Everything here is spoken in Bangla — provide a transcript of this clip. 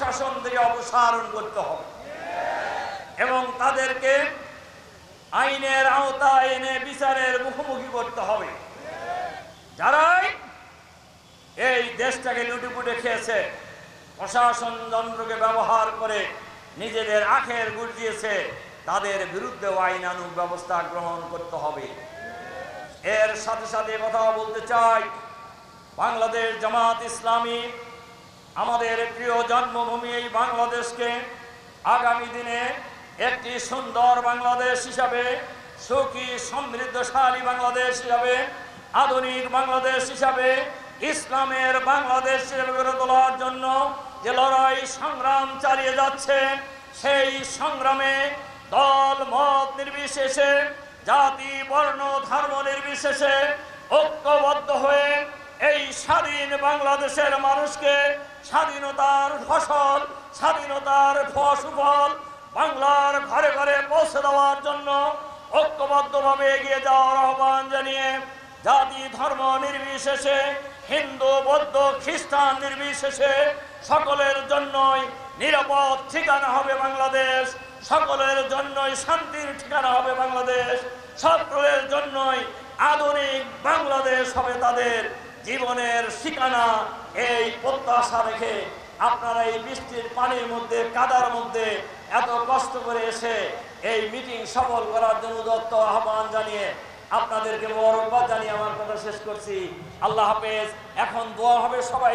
শাসন থেকে অপসারণ করতে হবে। এবং তাদেরকে আইনের আওতায় এনে বিচারের মুখোমুখি করতে হবে। যারাই এই দেশটাকে লুটিপুটে খেয়েছে, প্রশাসন যন্ত্রকে ব্যবহার করে নিজেদের আখের গুজিয়েছে তাদের বিরুদ্ধে আইনানুগ ব্যবস্থা গ্রহণ করতে হবে। এর সাথে সাথে কথা বলতে চাই, বাংলাদেশ জামাত ইসলামী আমাদের প্রিয় জন্মভূমি এই বাংলাদেশকে আগামী দিনে একটি সুন্দর বাংলাদেশ হিসাবে, সুখী, সমৃদ্ধশালী বাংলাদেশ হিসাবে, আধুনিক বাংলাদেশ হিসাবে, ইসলামের বাংলাদেশ হিসেবে গড়ে তোলার জন্য যে লড়াই সংগ্রাম চালিয়ে যাচ্ছে, সেই সংগ্রামে দল, মত নির্বিশেষে, জাতি, বর্ণ, ধর্ম নির্বিশেষে ঐক্যবদ্ধ হয়ে এই স্বাধীন বাংলাদেশের মানুষকে স্বাধীনতার ফসল, স্বাধীনতার ফসফল বাংলার ঘরে ঘরে পৌঁছে দেওয়ার জন্য ঐক্যবদ্ধভাবে এগিয়ে যাওয়ার আহ্বান জানিয়ে জাতি ধর্ম নির্বিশেষে, হিন্দু, বৌদ্ধ, খ্রিস্টান নির্বিশেষে সকলের জন্যই নিরাপদ ঠিকানা হবে বাংলাদেশ, সকলের জন্যই শান্তির ঠিকানা হবে বাংলাদেশ, সকলের জন্যই আধুনিক বাংলাদেশ হবে তাদের জীবনের ঠিকানা এই প্রত্যাশা রেখে আপনারা এই বৃষ্টির পানির মধ্যে, কাদার মধ্যে এত কষ্ট করে এসে এই মিটিং সফল করার জন্য দত্ত আহ্বান জানিয়ে আপনাদেরকে মোবারকবাদ জানিয়ে আমার কথা শেষ করছি। আল্লাহ হাফেজ, এখন দোয়া হবে সবাই